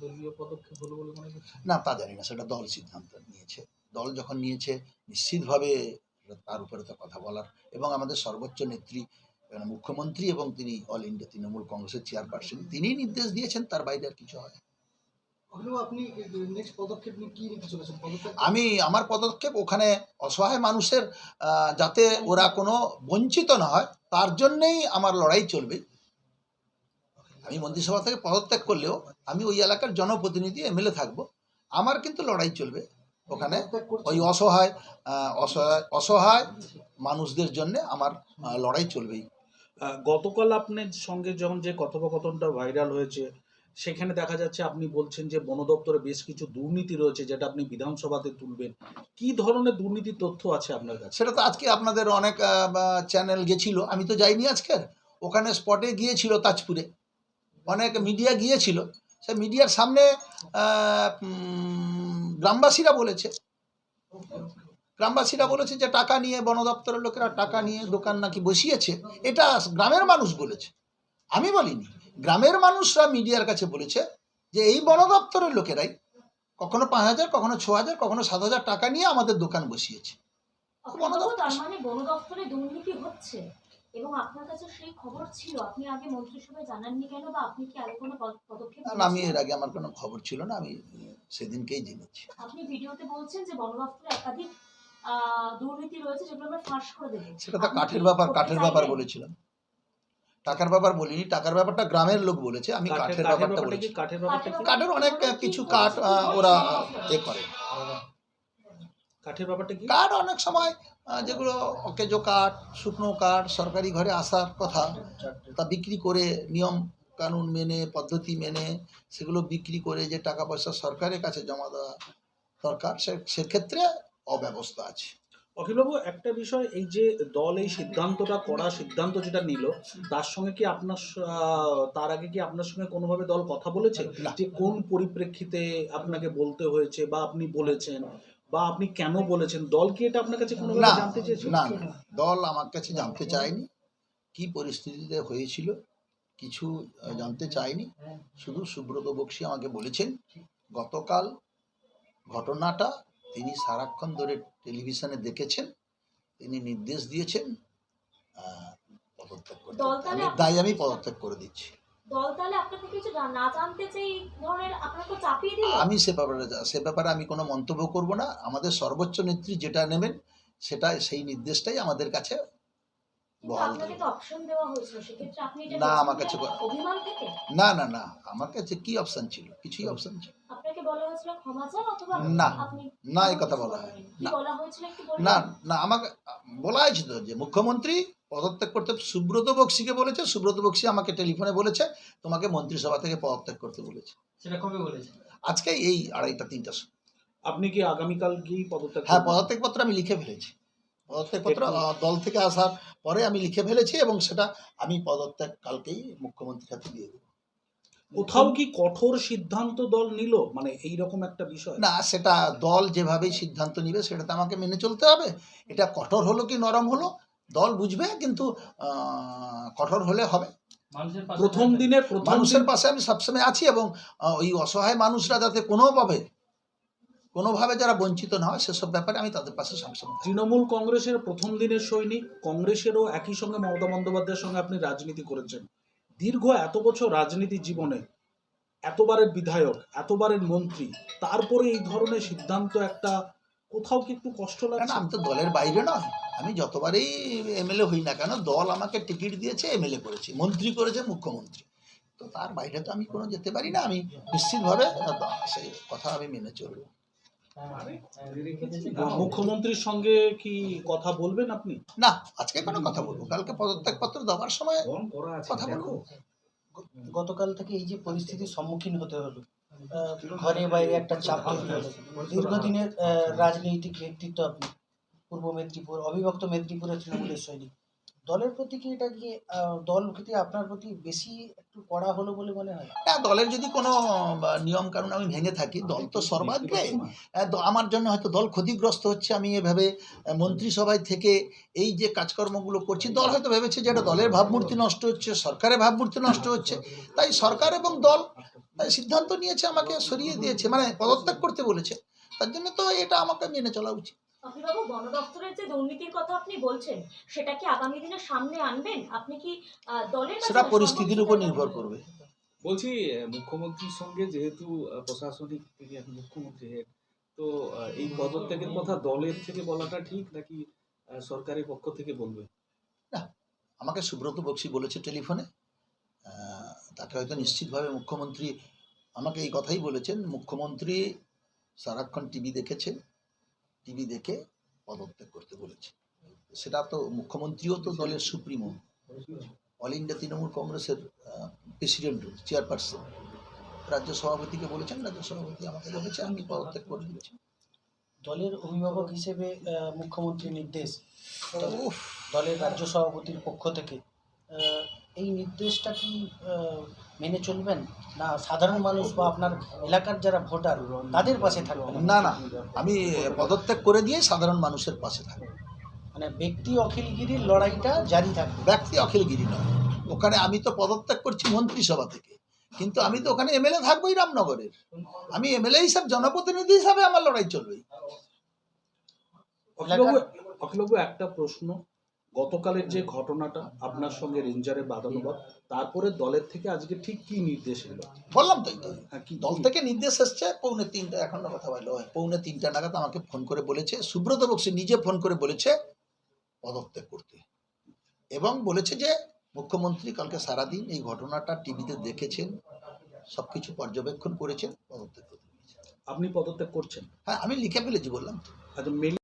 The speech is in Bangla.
দলীয় পদক্ষেপ হলো বলে মনে করছেন? না তা জানি না। সেটা দল সিদ্ধান্ত নিয়েছে। দল যখন নিয়েছে নিশ্চিতভাবে তার উপরে তো কথা বলার। এবং আমাদের সর্বোচ্চ নেত্রী মানে মুখ্যমন্ত্রী এবং তিনি অল ইন্ডিয়া তৃণমূল কংগ্রেসের চেয়ারপারসন তিনিই নির্দেশ দিয়েছেন তার বাইরে আর কিছু হয় আপনি নেক্সট পদক্ষেপ কি নিতে চলেছেন? আমি আমার পদক্ষেপ ওখানে অসহায় মানুষের যাতে ওরা কোনো বঞ্চিত না হয় তার জন্যেই আমার লড়াই চলবে। আমি মন্ত্রিসভা থেকে পদত্যাগ করলেও আমি ওই এলাকার জনপ্রতিনিধি এমএলএ থাকব। আমার কিন্তু লড়াই চলবে ওখানে। ওই অসহায় অসহায় অসহায় মানুষদের জন্য আমার লড়াই চলবেই। গতকাল আপনার সঙ্গে যখন যে কথোপকথনটা ভাইরাল হয়েছে সেখানে দেখা যাচ্ছে আপনি বলছেন যে বন দপ্তরে বেশ কিছু দুর্নীতি রয়েছে যেটা আপনি বিধানসভাতে তুলবেন। কি ধরনের দুর্নীতির তথ্য আছে আপনার কাছে? সেটা তো আজকে আপনাদের অনেক চ্যানেল গেছিল। আমি তো যাইনি আজকের। ওখানে স্পটে গিয়েছিল তাজপুরে। অনেক মিডিয়া গিয়েছিল সে মিডিয়ার সামনে গ্রামবাসীরা বলেছে গ্রামবাসীরা বলেছে যে টাকা নিয়ে বন দপ্তরের লোকেরা টাকা নিয়ে দোকান নাকি বসিয়েছে, এটা গ্রামের মানুষ বলেছে। আমি বলিনি, গ্রামের মানুষরা মিডিয়ার কাছে বলেছে যে এই বন দপ্তরের লোকেরাই কখনো পাঁচ হাজার, কখনো ছ হাজার, কখনো সাত হাজার টাকা নিয়ে আমাদের দোকান বসিয়েছে। বন হচ্ছে। এবং আপনার কাছে সেই খবর ছিল আপনি আগে মন্ত্রিসভায় জানাননি কেন বা আপনি কি আরও কোনো পদক্ষেপ না, আমি এর আগে আমার কোনো খবর ছিল না আমি সেদিনকেই জেনেছি। আপনি ভিডিওতে বলছেন যে বন দপ্তরে একাধিক দুর্নীতি রয়েছে যেগুলো আমরা ফাঁস করে দেবো। সেটা তো কাঠের ব্যাপার কাঠের ব্যাপার বলেছিলাম। টাকার ব্যাপার বলিনি টাকার ব্যাপারটা গ্রামের লোক বলেছে আমি কাঠের ব্যাপারটা বলেছি। কাঠের অনেক কিছু কাঠ ওরা এ করে। কাঠের ব্যাপারটা কি? কাঠ অনেক সময় যেগুলো অকেজো কাঠ শুকনো কাঠ সরকারি ঘরে আসার কথা তা বিক্রি করে নিয়ম কানুন মেনে পদ্ধতি মেনে সেগুলো বিক্রি করে যে টাকা পয়সা সরকারের কাছে জমা দেওয়া দরকার সে সেক্ষেত্রে অব্যবস্থা আছে। অখিলবাবু একটা বিষয় এই যে দল এই সিদ্ধান্তটা করা সিদ্ধান্ত যেটা নিল তার সঙ্গে কি আপনার তার আগে কি আপনার সঙ্গে কোনোভাবে দল কথা বলেছে? যে কোন পরিপ্রেক্ষিতে আপনাকে বলতে হয়েছে বা আপনি বলেছেন? বা আপনি কেন বলেছেন? দল কি এটা আপনার কাছে কোনো না জানতে চেয়েছে না দল আমার কাছে জানতে চায়নি। কি পরিস্থিতিতে হয়েছিল কিছু জানতে চায়নি। শুধু সুব্রত বক্সী আমাকে বলেছেন গতকাল ঘটনাটা তিনি সারাক্ষণ ধরে টেলিভিশনে দেখেছেন। তিনি নির্দেশ দিয়েছেন আহ, পদত্যাগ করতে দল তাই আমি পদত্যাগ করে দিচ্ছি। দল তাহলে আপনার থেকে কিছু জা- না জানতে চাই এই ধরনের আপনাকে চাপিয়ে দিল? আমি সে ব্যাপারে সে ব্যাপারে আমি কোনো মন্তব্য করব না। আমাদের সর্বোচ্চ নেত্রী যেটা নেবেন সেটা সেই নির্দেশটাই আমাদের কাছে না, আমার কাছে না না না আমার কাছে কি অপশন ছিল? কিছুই অপশন ছিল না, না, এই কথা বলা? কি না। বলা হয়েছিল একটু বলবেন না না আমাকে বলা হয়েছে তো যে মুখ্যমন্ত্রী পদত্যাগ করতে সুব্রত বক্সিকে বলেছে সুব্রত বক্সি আমাকে টেলিফোনে বলেছে তোমাকে মন্ত্রিসভা থেকে পদত্যাগ করতে বলেছে সেটা কবে বলেছেন আজকে এই আড়াইটা তিনটা সময়। আপনি কি আগামীকাল গিয়ে পদত্যাগ হ্যাঁ? পদত্যাগপত্র আমি লিখে ফেলেছি পদত্যাগপত্র দল থেকে আসার পরে আমি লিখে ফেলেছি এবং সেটা আমি পদত্যাগ কালকেই মুখ্যমন্ত্রীর হাতে দিয়ে দেবো কোথাও কি কঠোর সিদ্ধান্ত দল নিল? মানে এই রকম একটা বিষয়। না সেটা দল যেভাবেই সিদ্ধান্ত নিবে সেটা তো আমাকে মেনে চলতে হবে। এটা কঠোর হলো কি নরম হলো দল বুঝবে কিন্তু কঠোর হলে হবে। প্রথম দিনের প্রথম মানুষের পাশে আমি সবসময় আছি এবং ওই অসহায় মানুষরা যাতে কোনোভাবে কোনোভাবে যারা বঞ্চিত না হয় সেসব ব্যাপারে আমি তাদের পাশে সবসময়। তৃণমূল কংগ্রেসের প্রথম দিনের সৈনিক কংগ্রেসেরও একই সঙ্গে মমতা বন্দ্যোপাধ্যায়ের সঙ্গে আপনি রাজনীতি করেছেন। দীর্ঘ এত বছর রাজনীতি জীবনে এতবারের বিধায়ক এতবারের মন্ত্রী তারপরে এই ধরনের সিদ্ধান্ত একটা কোথাও কি একটু কষ্ট না, লাগছে? আমি তো দলের বাইরে নয়। আমি যতবারই এমএলএ হই না কেন দল আমাকে টিকিট দিয়েছে এমএলএ করেছি মন্ত্রী করেছে মুখ্যমন্ত্রী। তো তার বাইরে তো আমি কোনো যেতে পারি না। আমি নিশ্চিতভাবে সেই কথা আমি মেনে চলবো। মুখ্যমন্ত্রীর সঙ্গে কি কথা বলবেন আপনি? না আজকে কোনো কথা বলব কালকে পদত্যাগপত্র দেওয়ার সময় কথা বলব। গতকাল থেকে এই যে পরিস্থিতির সম্মুখীন হতে হলো ঘরে বাইরে একটা চাপ তৈরি হলো। দীর্ঘদিনের আহ, রাজনৈতিক ব্যক্তিত্ব আপনি পূর্ব মেদিনীপুর অবিভক্ত মেদিনীপুরের তৃণমূলের সৈনিক। দলের প্রতি কি এটা কি দল প্রতি আপনার প্রতি বেশি একটু কড়া হলো বলে মনে হয়? না দলের যদি কোনো নিয়ম কানুন আমি ভেঙে থাকি দল তো সর্বাগ্রে আমার জন্য হয়তো দল ক্ষতিগ্রস্ত হচ্ছে আমি এভাবে মন্ত্রিসভায় থেকে এই যে কাজকর্মগুলো করছি দল হয়তো ভেবেছে যে এটা দলের ভাবমূর্তি নষ্ট হচ্ছে সরকারের ভাবমূর্তি নষ্ট হচ্ছে। তাই সরকার এবং দল তাই সিদ্ধান্ত নিয়েছে আমাকে সরিয়ে দিয়েছে মানে পদত্যাগ করতে বলেছে। তার জন্য তো এটা আমাকে মেনে চলা উচিত। অভিভাবক বন দপ্তরের যে দুর্নীতির কথা আপনি বলছেন সেটা কি আগামী দিনে সামনে আনবেন? আপনি কি দলের সেটা পরিস্থিতির উপর নির্ভর করবে। বলছি মুখ্যমন্ত্রীর সঙ্গে যেহেতু প্রশাসনিক থেকে এখন মুখ্যমন্ত্রী head, তো এই পদত্যাগের কথা দলের থেকে বলাটা ঠিক নাকি আহ, সরকারের পক্ষ থেকে বলবে? আমাকে সুব্রত বক্সি বলেছে টেলিফোনে। আহ, তাকে হয়তো নিশ্চিতভাবে মুখ্যমন্ত্রী আমাকে এই কথাই বলেছেন মুখ্যমন্ত্রী সারাক্ষণ টিভি দেখেছেন টিভি দেখে পদত্যাগ করতে বলেছে। সেটা তো মুখ্যমন্ত্রীও তো দলের সুপ্রিমো। অল ইন্ডিয়া তৃণমূল কংগ্রেসের প্রেসিডেন্ট চেয়ারপারসন। রাজ্য সভাপতিকে বলেছেন রাজ্য সভাপতি আমাকে বলেছে আমি পদত্যাগ করে দিয়েছি দলের অভিভাবক হিসেবে মুখ্যমন্ত্রীর নির্দেশ? দলের রাজ্য সভাপতির পক্ষ থেকে। এই নির্দেশটা কি মেনে চলবেন? না সাধারণ মানুষ বা আপনার এলাকার যারা ভোটার তাদের পাশে থাকবেন? না না। আমি পদত্যাগ করে দিয়ে সাধারণ মানুষের পাশে থাকব। মানে ব্যক্তি অখিলগিরির লড়াইটা জারি থাকবে। ব্যক্তি অখিলগিরি নয়। ওখানে আমি তো পদত্যাগ করছি মন্ত্রিসভা থেকে। কিন্তু আমি তো ওখানে এমএলএ থাকবোই রামনগরের। আমি এমএলএ হিসাব জনপ্রতিনিধি হিসাবে আমার লড়াই চলবে। অখিলবাবু অখিলবাবু একটা প্রশ্ন। গতকালের যে ঘটনাটা আপনার সঙ্গে রেঞ্জারের বাদানুবাদ তারপরে দলের থেকে আজকে ঠিক কি নির্দেশ এলো? বললাম তো হ্যাঁ, কি দল থেকে নির্দেশ এসছে পৌনে তিনটা এখন কথা বলল পৌনে তিনটা নাগাদ আমাকে ফোন করে বলেছে সুব্রত বক্সি নিজে ফোন করে বলেছে পদত্যাগ করতে। এবং বলেছে যে মুখ্যমন্ত্রী কালকে সারাদিন এই ঘটনাটা টিভিতে দেখেছেন সবকিছু পর্যবেক্ষণ করেছেন পদত্যাগ করতে আপনি পদত্যাগ করছেন? হ্যাঁ আমি লিখে ফেলেছি বললাম তো। আচ্ছা